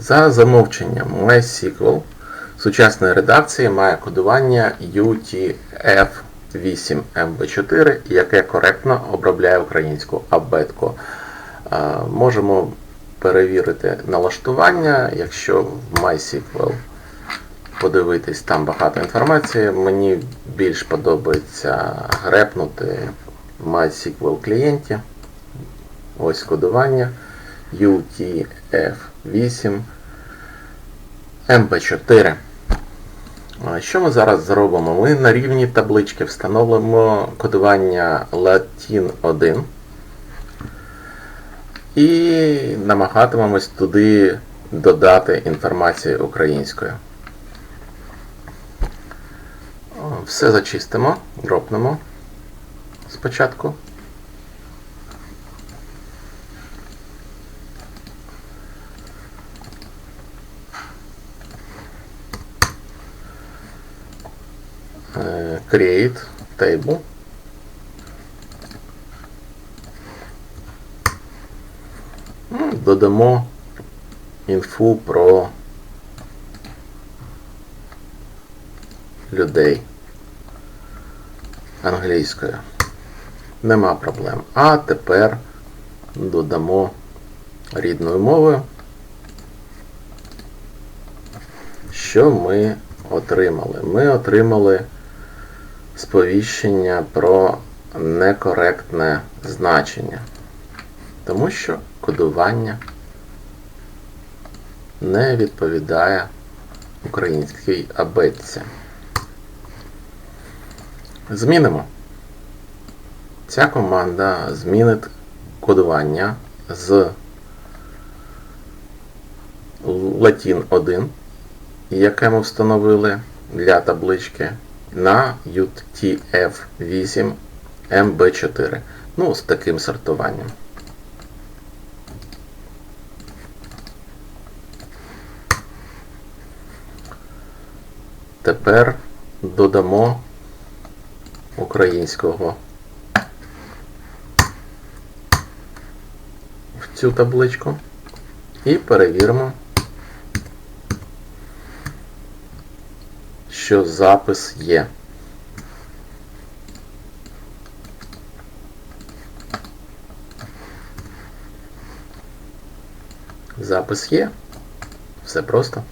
За замовченням MySQL сучасної редакції має кодування UTF-8MB4, яке коректно обробляє українську абетку. Можемо перевірити налаштування, якщо в MySQL подивитись, там багато інформації. Мені більш подобається грепнути в MySQL клієнті. Ось кодування UTF-8 MB4. Що ми зараз зробимо? Ми на рівні таблички встановимо кодування Latin 1 і намагатимемось туди додати інформацію українською. Все зачистимо, дропнемо спочатку. Create table. Ну, Додамо інфу про людей англійською. Нема проблем. А тепер додамо рідною мовою. Що ми отримали? Ми отримали сповіщення про некоректне значення. Тому що кодування не відповідає українській абетці. Змінимо. Ця команда змінить кодування з Latin 1, яке ми встановили для таблички, на UTF-8 MB4. Ну, з таким сортуванням. Тепер додамо українського в цю табличку і перевіримо, що запис є. Запис є. Все просто.